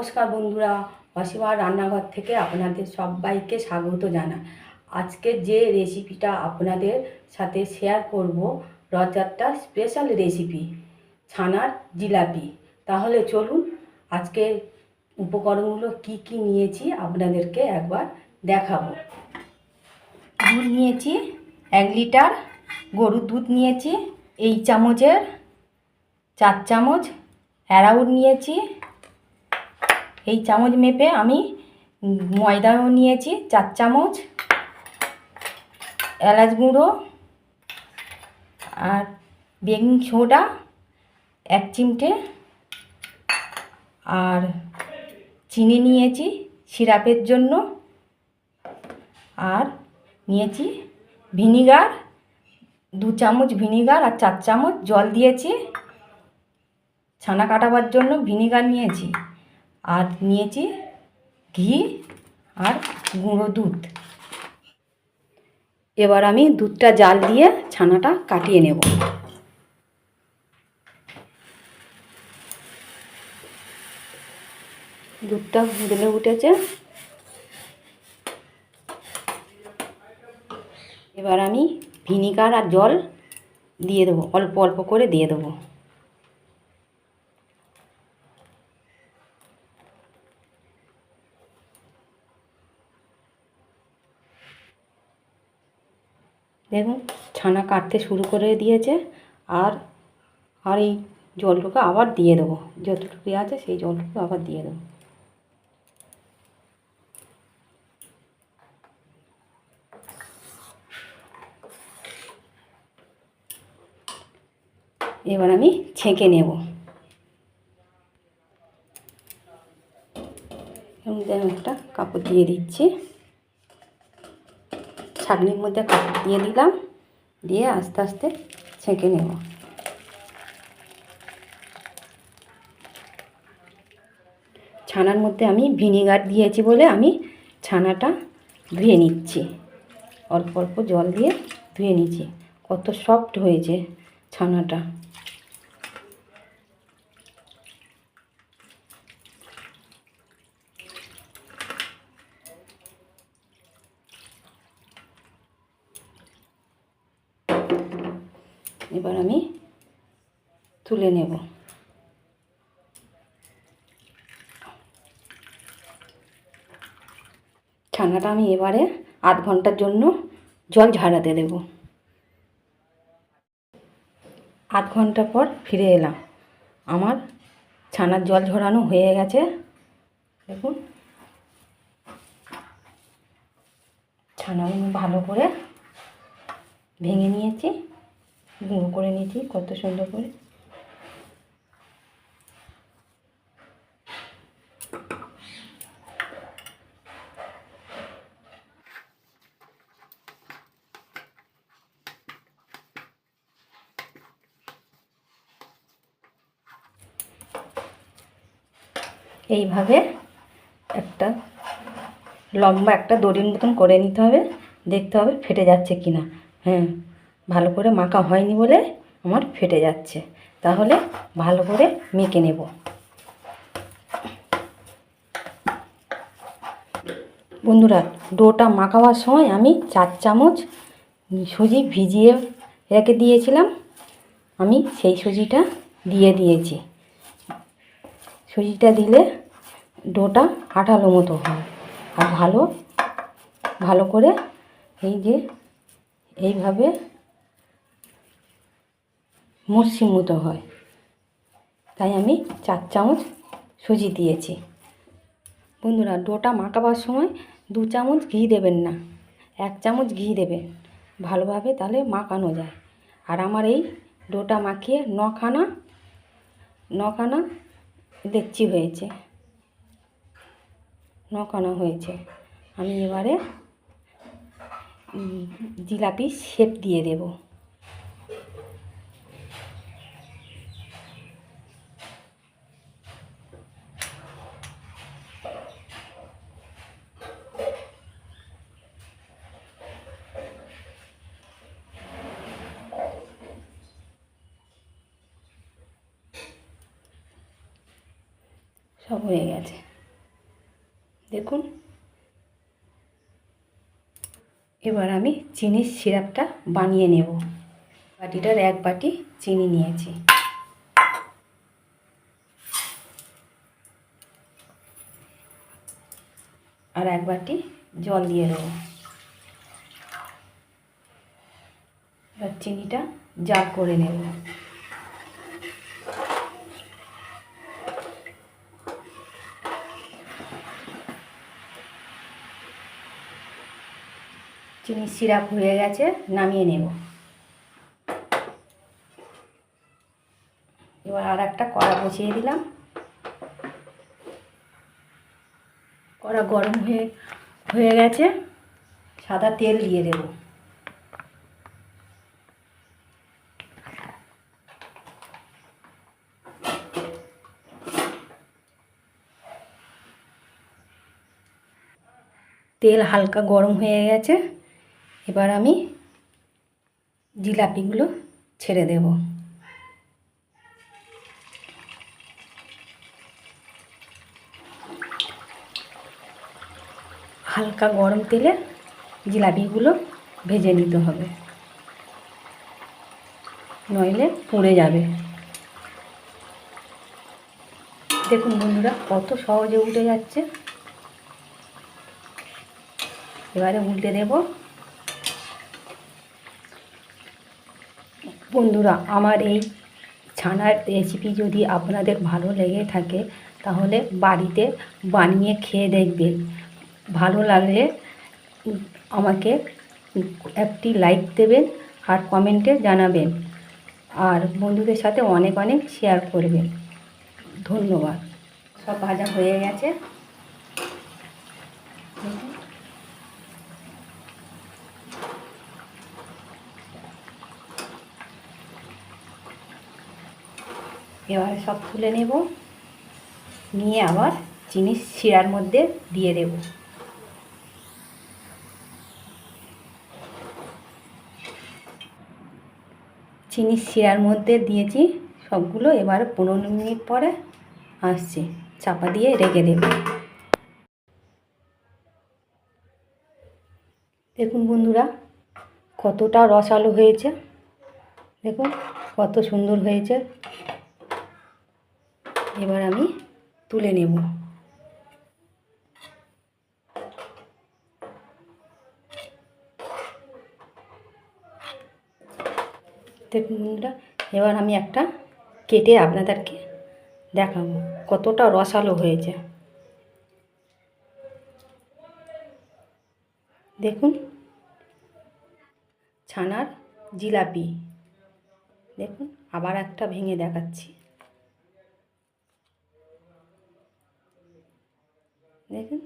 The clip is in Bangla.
নমস্কার বন্ধুরা অসীমার রান্নাঘর থেকে আপনাদের সবাইকে স্বাগত জানাই। আজকে যে রেসিপিটা আপনাদের সাথে শেয়ার করব রথযাত্রার স্পেশাল রেসিপি ছানার জিলাপি। তাহলে চলুন, আজকে উপকরণগুলো কি কি নিয়েছি আপনাদেরকে একবার দেখাবো। দুধ নিয়েছি, এক লিটার গরুর দুধ নিয়েছি, এই চামচের চার চামচ অ্যারাউট নিয়েছি এই চামচ মেপে আমি ময়দাও নিয়েছি, চার চামচ, এলাচ গুঁড়ো আর বেকিং সোডা, এক চিমটে আর চিনি নিয়েছি সিরাপের জন্য আর নিয়েছি ভিনিগার, দু চামচ ভিনিগার আর চার চামচ জল দিয়েছি, ছানা কাটাবার জন্য ভিনিগার নিয়েছি। আর নিয়েছি ঘি আর গুঁড়ো দুধ। এবার আমি দুধটা জাল দিয়ে ছানাটা কাটিয়ে নেব। দুধটা ফুটলে উঠেছে। এবার আমি ভিনিগার আর জল দিয়ে দেবো, অল্প অল্প করে দিয়ে দেবো। দেখুন, ছানা কাটতে শুরু করে দিয়েছে, আর আর এই জলটুকু আবার দিয়ে দেবো। যতটুকু আছে সেই জলটুকু আবার দিয়ে দেবো। এবার আমি ছেঁকে নেব। একটা কাপড় দিয়ে দিচ্ছি। ছাঁকনির মধ্যে দিয়ে দিলাম, দিয়ে আস্তে আস্তে ছেঁকে নেব। ছানার মধ্যে আমি ভিনিগার দিয়েছি বলে আমি ছানাটা ধুয়ে নিচ্ছি। অল্প অল্প জল দিয়ে ধুয়ে নিচ্ছি। কত সফট হয়েছে ছানাটা। এবার আমি তুলে নেব। ছানাটা আমি এবারে আধ ঘণ্টার জন্য জল ঝাড়াতে দেব। আধ ঘণ্টা পর ফিরে এলাম। আমার ছানার জল ঝরানো হয়ে গেছে। দেখুন। ছানাগুলো ভালো করে ভেঙে নিয়েছি। গুঁড়ো করে নিয়েছি কত সুন্দর করে। এইভাবে একটা লম্বা একটা দড়ির মতন করে নিতে হবে, দেখতে হবে ফেটে যাচ্ছে কি না হ্যাঁ। ভালো করে মাখা হয়নি বলে আমার ফেটে যাচ্ছে। তাহলে ভালো করে মেখে নেব। বন্ধুরা, ডোটা মাখাবার সময় আমি চার চামচ সুজি ভিজিয়ে রেখে দিয়েছিলাম। আমি সেই সুজিটা দিয়ে দিয়েছি। সুজিটা দিলে ডোটা আঠালো মতো হয়। আর ভালো ভালো করে এই যে এইভাবে মসৃণ মতো হয়। তাই আমি চার চামচ সুজি দিয়েছি। বন্ধুরা, ডোটা মাখাবার সময় দু চামচ ঘি দেবেন না, এক চামচ ঘি দেবেন। ভালোভাবে তাহলে মাখানো যায়। আর আমার এই ডোটা মাখিয়ে নখানা নখানা দেখছি হয়েছে। নখানা হয়েছে। আমি এবারে জিলাপি শেপ দিয়ে দেব। সব হয়ে গেছে। দেখুন। এবার আমি চিনির সিরাপটা বানিয়ে নেব। বাটিটার এক বাটি চিনি নিয়েছি। আর এক বাটি জল দিয়ে দেবো। এবার চিনিটা জাল করে নেব। চিনি সিরাপ হয়ে গেছে, নামিয়ে নেব। এবার আর একটা কড়া বসিয়ে দিলাম। কড়া গরম হয়ে হয়ে গেছে, সাদা তেল দিয়ে দেব। তেল হালকা গরম হয়ে গেছে। এবার আমি জিলাপিগুলো ছেড়ে দেব। হালকা গরম তেলে জিলাপিগুলো ভেজে নিতে হবে। নইলে পুড়ে যাবে। দেখুন বন্ধুরা, কত সহজে উঠে যাচ্ছে। এবারে উল্টে দেব বন্ধুরা, আমার এই ছানার রেসিপি যদি আপনাদের ভালো লেগে থাকে, তাহলে বাড়িতে বানিয়ে খেয়ে দেখবেন। ভালো লাগলে আমাকে একটি লাইক দেবেন আর কমেন্টে জানাবেন। আর বন্ধুদের সাথে অনেক অনেক শেয়ার করবেন। ধন্যবাদ। সব ভাজা হয়ে গেছে। এবার সব তুলে নেব। নিয়ে আবার চিনি শিরার মধ্যে দিয়ে দেব। চিনি শিরার মধ্যে দিয়েছি সবগুলো। এবার পনেরো মিনিট পরে আসছে। চাপা দিয়ে রেখে দেব। দেখুন বন্ধুরা, কতটা রসালো হয়েছে। দেখুন, কত সুন্দর হয়েছে। এবার আমি তুলে নেব। দেখুন বন্ধুরা, এবার আমি একটা কেটে আপনাদেরকে দেখাবো কতটা রসালো হয়েছে। দেখুন, ছানার জিলাপি। দেখুন, আবার একটা ভেঙে দেখাচ্ছি। দেখুন